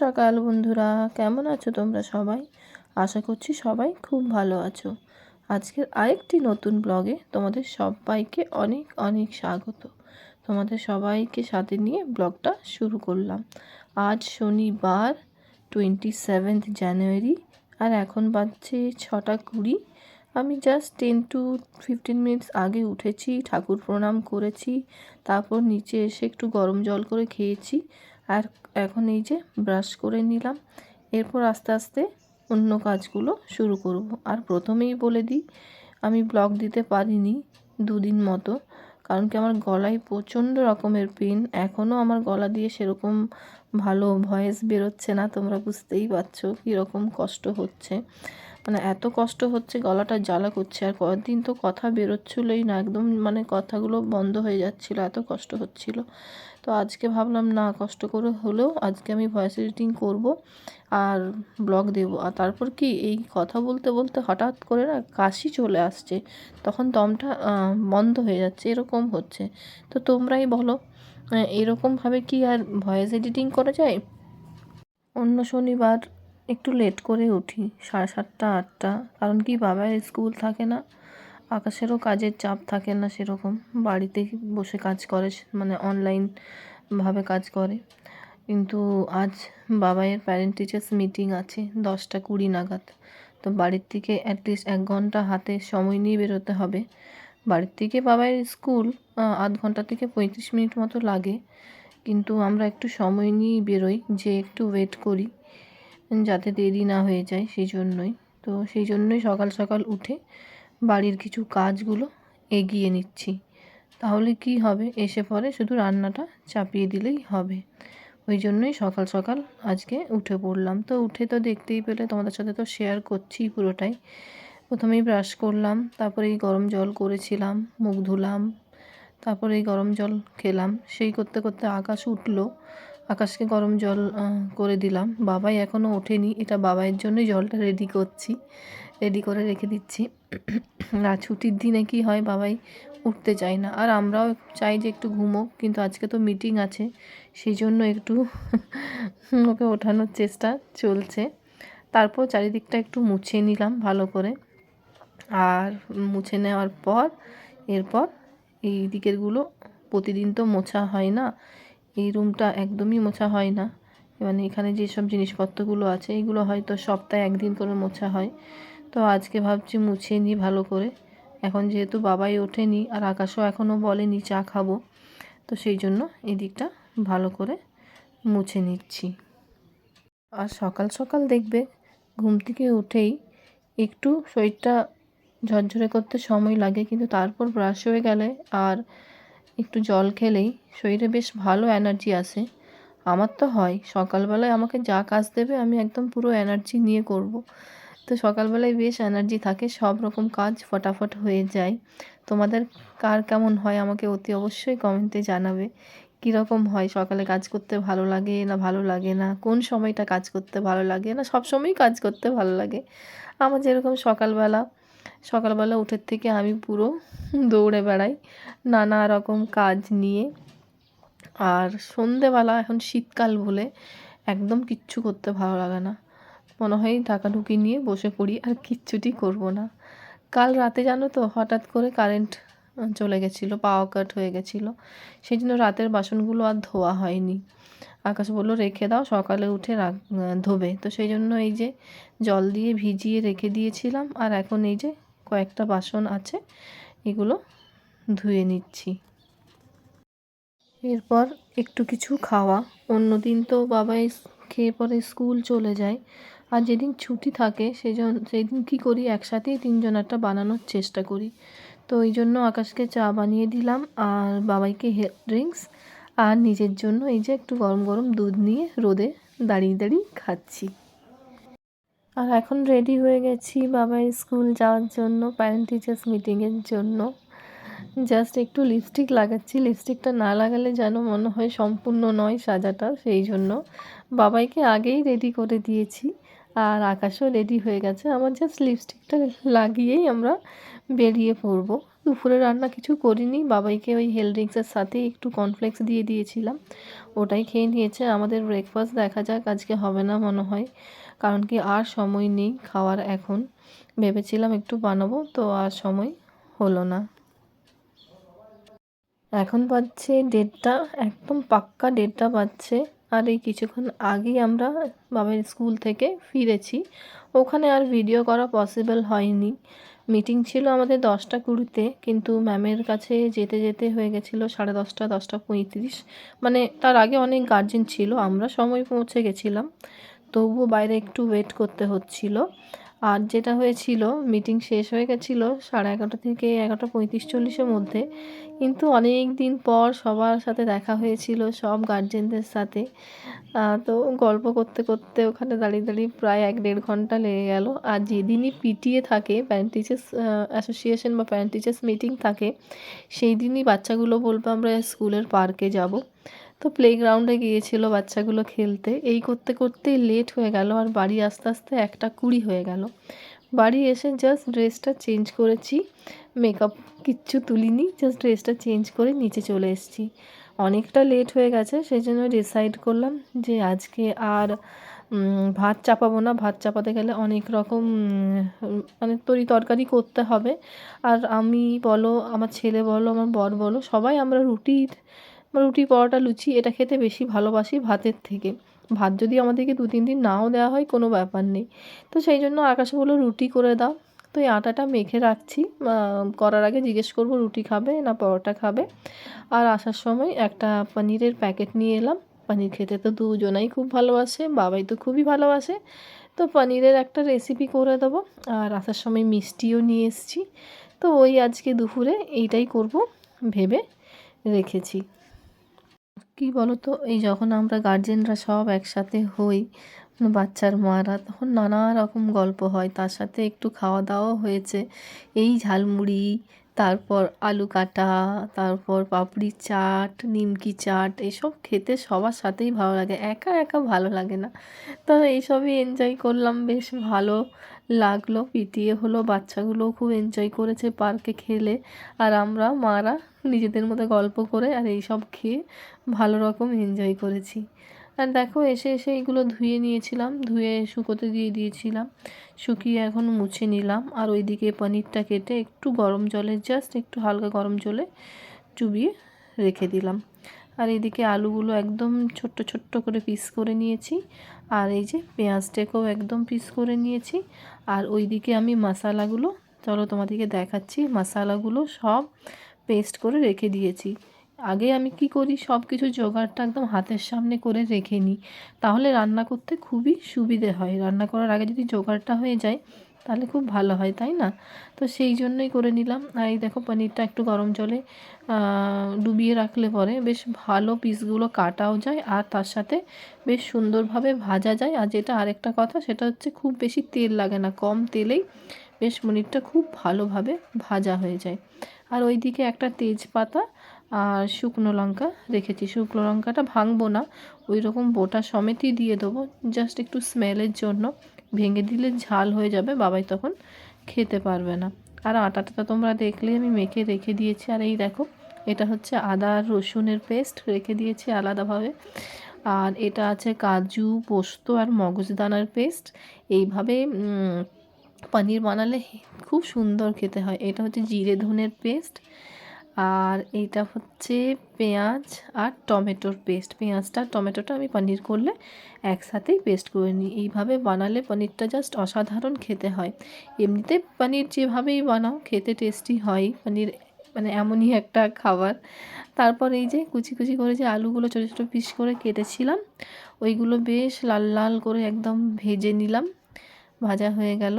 সকাল বন্ধুরা, কেমন আছো তোমরা সবাই? আশা করছি সবাই খুব ভালো আছো। আজকের আরেকটি নতুন ব্লগে তোমাদের সবাইকে অনেক অনেক স্বাগত। তোমাদের সবাইকে সাথে নিয়ে ব্লগটা শুরু করলাম। আজ শনিবার টোয়েন্টি সেভেন্থ জানুয়ারি আর এখন বাজছে ছটা কুড়ি। আমি just ten to fifteen minutes আগে উঠেছি, ঠাকুর প্রণাম করেছি, তারপর নিচে এসে একটু গরম জল করে খেয়েছি। আর এখন এই যে ব্রাশ করে নিলাম। এরপর আস্তে আস্তে অন্য কাজগুলো শুরু করব। আর প্রথমেই বলে দিই, আমি ব্লগ দিতে পারিনি দুদিন মতো, কারণ কি আমার গলায় প্রচণ্ড রকমের পেন এখনও আমার গলা দিয়ে সেরকম ভালো ভয়েস বেরোচ্ছে না, তোমরা বুঝতেই পারছ কীরকম কষ্ট হচ্ছে। মানে এত কষ্ট হচ্ছে, গলাটা জ্বালা করছে, আর কয়েকদিন তো কথা বেরোচ্ছিলোই না, একদম মানে কথাগুলো বন্ধ হয়ে যাচ্ছিল, এত কষ্ট হচ্ছিল। তো আজকে ভাবলাম, না, কষ্ট করে হলেও আজকে আমি ভয়েস এডিটিং করব আর ব্লগ দেব। আর তারপর কি, এই কথা বলতে বলতে হঠাৎ করে না কাশি চলে আসছে, তখন দমটা বন্ধ হয়ে যাচ্ছে, এরকম হচ্ছে। তো তোমরাই বলো এরকমভাবে কি আর ভয়েস এডিটিং করা যায়? অন্য শনিবার একটু লেট করে উঠি, সাড়ে সাতটা, আটটা। কারণ কি বাবার স্কুল থাকে না, আকাশেরও কাজের চাপ থাকে না সেরকম। বাড়িতে বসে কাজ করে মানে অনলাইনভাবে কাজ করে। কিন্তু আজ বাবাইয়ের প্যারেন্ট টিচার্স মিটিং আছে, দশটা কুড়ি নাগাদ। তো বাড়ির থেকে অ্যাটলিস্ট এক ঘণ্টা হাতে সময় নিয়ে বেরোতে হবে। বাড়ির থেকে বাবাইয়ের স্কুল আধ ঘণ্টা থেকে পঁয়ত্রিশ মিনিট মতো লাগে। কিন্তু আমরা একটু সময় নিয়েই বেরোই, যে একটু ওয়েট করি। যাতে দেরি না হয়ে যায় সেই জন্যই তো সেই জন্যই সকাল সকাল উঠে বাড়ির কিছু কাজগুলো এগিয়ে নিচ্ছি। তাহলে কি হবে? এসে পরে শুধু রান্নাটা চাপিয়ে দিলেই হবে। ওই জন্যই সকাল সকাল আজকে উঠে পড়লাম। তো উঠে তো দেখতেই পেলে তোমাদের সাথে তো শেয়ার করছি পুরোটাই। প্রথমেই ব্রাশ করলাম, তারপরে এই গরম জল করেছিলাম, মুখ ধুলাম, তারপরে এই গরম জল খেলাম। সেই করতে করতে আকাশ উঠল। আকাশকে গরম জল করে দিলাম। বাবাই এখনও ওঠেনি। এটা বাবাইয়ের জন্যই জলটা রেডি করছি। রেডি করে রেখে দিচ্ছি। আর ছুটির দিনে কি হয়, বাবাই উঠতে চায় না। আর আমরাও চাই যে একটু ঘুমোক, কিন্তু আজকে তো মিটিং আছে। সেই জন্য একটু ওকে ওঠানোর চেষ্টা চলছে। তারপর চারিদিকটা একটু মুছে নিলাম ভালো করে। আর মুছে নেওয়ার পর, এরপর এই দিকেরগুলো প্রতিদিন তো মোছা হয় না। এই রুমটা একদমই মোছা হয় না। মানে এখানে যেসব জিনিসপত্রগুলো আছে এইগুলো হয়তো সপ্তাহে একদিন করে মোছা হয়। তো আজকে ভাবছি মুছে নিই ভালো করে। এখন যেহেতু বাবাই ওঠেনি আর আকাশও এখনও বলেনি চা খাব, তো সেই জন্য এই দিকটা ভালো করে মুছে নিচ্ছি। আর সকাল সকাল দেখবে, ঘুম থেকে উঠেই একটু শরীরটা ঝরঝরে করতে সময় লাগে, কিন্তু তারপর ব্রাশ হয়ে গেলে আর একটু জল খেলেই শরীরে বেশ ভালো এনার্জি আসে আমার তো হয়, সকালবেলায় আমাকে যা কাজ দেবে আমি একদম পুরো এনার্জি নিয়ে করব। তো সকালবেলায় বেশ এনার্জি থাকে, সব রকম কাজ ফটাফট হয়ে যায়। তোমাদের কার কেমন হয় আমাকে অতি অবশ্যই কমেন্টে জানাবে। কীরকম হয়, সকালে কাজ করতে ভালো লাগে না ভালো লাগে না? কোন সময়টা কাজ করতে ভালো লাগে না? সব সময়ই কাজ করতে ভালো লাগে। আমার যেরকম সকালবেলা সকালবেলা উঠের থেকে আমি পুরো দৌড়ে বেড়াই নানা রকম কাজ নিয়ে। আর সন্ধেবেলা এখন শীতকাল বলে একদম কিচ্ছু করতে ভালো লাগে না। মনে হয় ঢাকাঢুকি নিয়ে বসে পড়ি আর কিচ্ছুটি করব না। কাল রাতে জানো তো হঠাৎ করে কারেন্ট চলে গেছিল পাওয়ার কাট হয়ে গেছিল। সেই জন্য রাতের বাসনগুলো আর ধোয়া হয়নি। আকাশ বলল, রেখে দাও, সকালে উঠে ধোবে। তো সেই জন্য এই যে জল দিয়ে ভিজিয়ে রেখে দিয়েছিলাম আর এখন এই যে কয়েকটা বাসন আছে, এগুলো ধুয়ে নিচ্ছি। এরপর একটু কিছু খাওয়া। অন্য দিন তো বাবাই খেয়ে পরে স্কুল চলে যায়। আর যেদিন ছুটি থাকে, সেজন সেই দিন কী করি, একসাথেই তিনজন একটা বানানোর চেষ্টা করি। তো ওই জন্য আকাশকে চা বানিয়ে দিলাম আর বাবাইকে হেলথ ড্রিঙ্কস আর নিজের জন্য এই যে একটু গরম গরম দুধ নিয়ে রোদে দাঁড়িয়ে দাঁড়িয়ে খাচ্ছি। আর এখন রেডি হয়ে গেছি বাবার স্কুল যাওয়ার জন্য প্যারেন্ট টিচার্স মিটিংয়ের জন্য। জাস্ট একটু লিপস্টিক লাগাচ্ছি। লিপস্টিকটা না লাগালে যেন মনে হয় সম্পূর্ণ নয় সাজাটা, সেই জন্য বাবাইকে আগেই রেডি করে দিয়েছি আর আকাশও রেডি হয়ে গেছে। আমার জাস্ট লিপস্টিকটা লাগিয়েই আমরা বেরিয়ে পড়ব। দুপুরে রান্না কিছু করিনি। বাবাইকে ওই হেল ড্রিঙ্কসের সাথে একটু কর্নফ্লেক্স দিয়ে দিয়েছিলাম। ওটাই খেয়ে নিয়েছে। আমাদের ব্রেকফাস্ট দেখা যাক, আজকে হবে না মনে হয়। কারণ কি আর সময় নেই খাওয়ার এখন। ভেবেছিলাম একটু বানাবো, তো আর সময় হলো না। এখন বাজছে দেড়টা, একদম পাক্কা দেড়টা বাজছে। আর এই কিছুক্ষণ আগেই আমরা বাবার স্কুল থেকে ফিরেছি। ওখানে আর ভিডিও করা পসিবল হয়নি। মিটিং ছিল আমাদের দশটা কুড়িতে, কিন্তু ম্যামের কাছে যেতে যেতে হয়ে গেছিল সাড়ে দশটা দশটা পঁয়ত্রিশ। মানে তার আগে অনেক গার্জেন ছিল, আমরা সময় পৌঁছে গেছিলাম। তবুও বাইরে একটু ওয়েট করতে হচ্ছিল। আর যেটা হয়েছিল মিটিং শেষ হয়ে গেছিল সাড়ে এগারোটা থেকে এগারোটা পঁয়ত্রিশ চল্লিশের মধ্যে। কিন্তু অনেক দিন পর সবার সাথে দেখা হয়েছিল, সব গার্জেনদের সাথে। তো গল্প করতে করতে ওখানে দাঁড়িয়ে দাঁড়িয়ে প্রায় এক দেড় ঘণ্টা লেগে গেল। আর যেদিনই পিটিএ থাকে প্যারেন্ট টিচার্স অ্যাসোসিয়েশন বা প্যারেন্ট টিচার্স মিটিং থাকে সেই দিনই বাচ্চাগুলো বলব, আমরা স্কুলের পার্কে যাব। তো প্লেগ্রাউন্ডে গিয়েছিল বাচ্চাগুলো খেলতে। এই করতে করতেই লেট হয়ে গেল আর বাড়ি আস্তে আস্তে একটা কুড়ি হয়ে গেল। বাড়ি এসে জাস্ট ড্রেসটা চেঞ্জ করেছি। মেকআপ কিচ্ছু তুলিনি জাস্ট ড্রেসটা চেঞ্জ করে নিচে চলে এসেছি। অনেকটা লেট হয়ে গেছে সেই জন্য ডিসাইড করলাম যে আজকে আর ভাত চাপাবো না। ভাত চাপাতে গেলে অনেক রকম মানে তরি তরকারি করতে হবে। আর আমি বলো, আমার ছেলে বলো, আমার বর বলো, সবাই আমরা রুটির রুটি, পরোটা, লুচি এটা খেতে বেশি ভালোবাসি ভাতের থেকে। ভাত যদি আমাদেরকে দু, তিন দিন নাও দেওয়া হয় কোনো ব্যাপার নেই। তো সেই জন্য আকাশে বলল, রুটি করে দাও। তো এই আটাটা মেখে রাখছি। করার আগে জিজ্ঞেস করব, রুটি খাবে না পরোটা খাবে? আর আসার সময় একটা পনিরের প্যাকেট নিয়ে এলাম। পনির খেতে তো দুজনাই খুব ভালোবাসে, বাবাই তো খুবই ভালোবাসে। তো পনিরের একটা রেসিপি করে দেবো। আর আসার সময় মিষ্টিও নিয়ে এসেছি। তো ওই আজকে দুপুরে এইটাই করব ভেবে রেখেছি। কি বলো তো এই যখন আমরা গার্জেনরা সব একসাথে হই বাচ্চার, মারা, তখন নানা রকম গল্প হয়। তার সাথে একটু খাওয়া দাওয়াও হয়েছে। এই ঝালমুড়ি, তারপর আলু কাটা, তারপর পাপড়ি চাট, নিমকি চাট, এসব খেতে সবার সাথেই ভালো লাগে। একা একা ভালো লাগে না। তো এইসবই এনজয় করলাম, বেশ ভালো লাগল। পিটিয়ে হলো, বাচ্চাগুলোও খুব এনজয় করেছে পার্কে খেলে। আর আমরা, মারা নিজেদের মধ্যে গল্প করে আর এইসব খেয়ে ভালো রকম এনজয় করেছি। আর দেখো এসে এসে এইগুলো ধুয়ে নিয়েছিলাম, ধুয়ে শুকোতে দিয়ে দিয়েছিলাম, শুকিয়ে এখন মুছে নিলাম। আর ওইদিকে পনিরটা কেটে একটু গরম জলে জাস্ট একটু হালকা গরম জলে চুবিয়ে রেখে দিলাম। আর এইদিকে আলুগুলো একদম ছোট্ট ছোট্ট করে পিস করে নিয়েছি। আর এই যে পেঁয়াজটাকেও একদম পিস করে নিয়েছি। আর ওইদিকে আমি মশালাগুলো, চলো তোমাদেরকে দেখাচ্ছি, মশালাগুলো সব পেস্ট করে রেখে দিয়েছি। আগে আমি কি করি? সব কিছু জোগাড়টা একদম হাতের সামনে করে রেখে নিই। তাহলে রান্না করতে খুবই সুবিধে হয়। রান্না করার আগে যদি জোগাড়টা হয়ে যায়, তাহলে খুব ভালো হয়, তাই না? তো সেই জন্যই করে নিলাম। আর এই দেখো, পনিরটা একটু গরম জলে ডুবিয়ে রাখলে পরে বেশ ভালো পিসগুলো কাটাও যায় আর তার সাথে বেশ সুন্দরভাবে ভাজা যায়। আর যেটা আরেকটা কথা, সেটা হচ্ছে খুব বেশি তেল লাগে না। কম তেলেই বেশ পনিরটা খুব ভালোভাবে ভাজা হয়ে যায়। আর ওইদিকে একটা তেজপাতা আর শুকনো লঙ্কা রেখেছি। শুকনো লঙ্কাটা ভাঙবো না ওই রকম বোটা সমেতই দিয়ে দেবো। জাস্ট একটু স্মেলের জন্য। ভেঙে দিলে ঝাল হয়ে যাবে, বাবাই তখন খেতে পারবে না। আর আটাটা তোমরা দেখলে, আমি মেখে রেখে দিয়েছি। আর এই দেখো, এটা হচ্ছে আদা আর রসুনের পেস্ট, রেখে দিয়েছি আলাদাভাবে। আর এটা আছে কাজু, পোস্ত আর মগজদানার পেস্ট। এইভাবে পনির বানালে খুব সুন্দর খেতে হয়। এটা হচ্ছে জিরে ধনের পেস্ট আর এইটা হচ্ছে পেঁয়াজ আর টমেটোর পেস্ট। পেঁয়াজটা টমেটোটা আমি পনির করলে একসাথেই পেস্ট করে নিই। এইভাবে বানালে পনিরটা জাস্ট অসাধারণ খেতে হয়। এমনিতে পনির যেভাবেই বানাও, খেতে টেস্টি হয়। পনির মানে এমনই একটা খাবার। তারপর এই যে কুচি কুচি করে যে আলুগুলো ছোটো ছোটো পিস করে কেটেছিলাম, ওইগুলো বেশ লাল লাল করে একদম ভেজে নিলাম। ভাজা হয়ে গেল।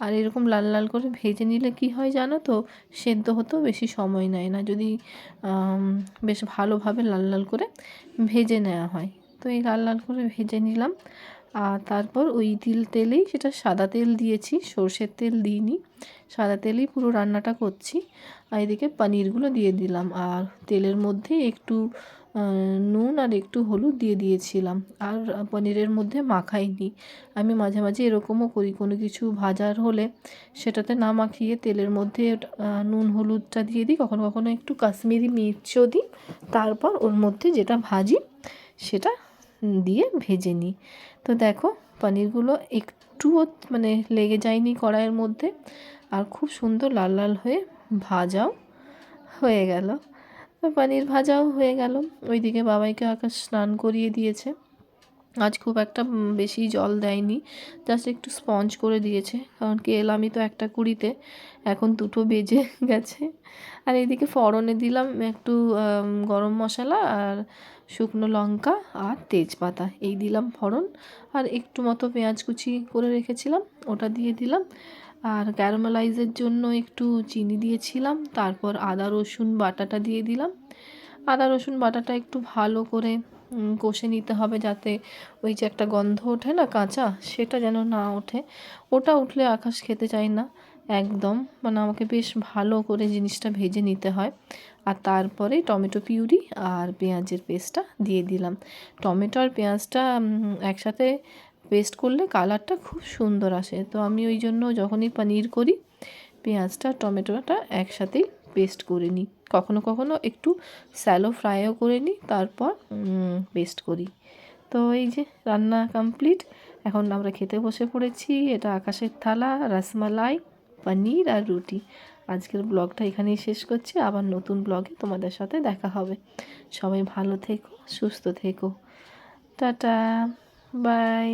আর এরকম লাল লাল করে ভেজে নিলে কি হয় জানো তো? সেদ্ধ হতেও বেশি সময় নেয় না। যদি বেশ ভালোভাবে লাল লাল করে ভেজে নেওয়া হয়। তো এই লাল লাল করে ভেজে নিলাম। আর তারপর ওই তিল তেলেই সেটা সাদা তেল দিয়েছি, সর্ষের তেল দিইনি। সাদা তেলেই পুরো রান্নাটা করছি। আর এদিকে পনিরগুলো দিয়ে দিলাম। আর তেলের মধ্যে একটু নুন আর একটু হলুদ দিয়ে দিয়েছিলাম। আর পনিরের মধ্যে মাখাইনি। আমি মাঝে মাঝে এরকমও করি। কোনো কিছু ভাজার হলে সেটাতে না মাখিয়ে তেলের মধ্যে নুন হলুদটা দিয়ে দিই। কখনো কখনো একটু কাশ্মীরি মির্চও দিই। তারপর ওর মধ্যে যেটা ভাজি সেটা দিয়ে ভেজে নিই। তো দেখো, পনিরগুলো একটুও মানে লেগে যায়নি কড়াইয়ের মধ্যে। আর খুব সুন্দর লাল লাল হয়ে ভাজাও হয়ে গেল। পনির ভাজাও হয়ে গেল। ওইদিকে বাবাইকে আকাশ স্নান করিয়ে দিয়েছে। আজ খুব একটা বেশি জল দেয়নি। জাস্ট একটু স্পঞ্জ করে দিয়েছে। কারণ কি এলামই তো একটা কুড়িতে। এখন দুটো বেজে গেছে। আর এইদিকে ফড়নে দিলাম একটু গরম মশলা আর শুকনো লঙ্কা আর তেজপাতা। এই দিলাম ফড়ন। আর একটু মতো পেঁয়াজ কুচি করে রেখেছিলাম। ওটা দিয়ে দিলাম। আর ক্যারামেলাইজের জন্য একটু চিনি দিয়েছিলাম। তারপর আদা রসুন বাটাটা দিয়ে দিলাম। আদা রসুন বাটাটা একটু ভালো করে কষে নিতে হবে যাতে ওই যে একটা গন্ধ ওঠে না কাঁচা, সেটা যেন না ওঠে। ওটা উঠলে আকাশ খেতে চায় না, একদম। মানে আমাকে বেশ ভালো করে জিনিসটা ভেজে নিতে হয়। আর তারপরে টমেটো পিউরি আর পেঁয়াজের পেস্টটা দিয়ে দিলাম। টমেটো আর পেঁয়াজটা একসাথে পেস্ট করলে কালারটা খুব সুন্দর আসে। তো আমি ওই জন্য যখনই পনির করি, পেঁয়াজটা টমেটোটা একসাথেই পেস্ট করে নিই। কখনো কখনো একটু স্যালো ফ্রাইও করে নিই, তারপর পেস্ট করি। তো এই যে রান্না কমপ্লিট এখন আমরা খেতে বসে পড়েছি। এটা আকাশের থালা, রসমালাই, পনির আর রুটি। আজকের ব্লগটা এখানেই শেষ করছি। আবার নতুন ব্লগে তোমাদের সাথে দেখা হবে। সবাই ভালো থেকো, সুস্থ থেকো। Tata, bye.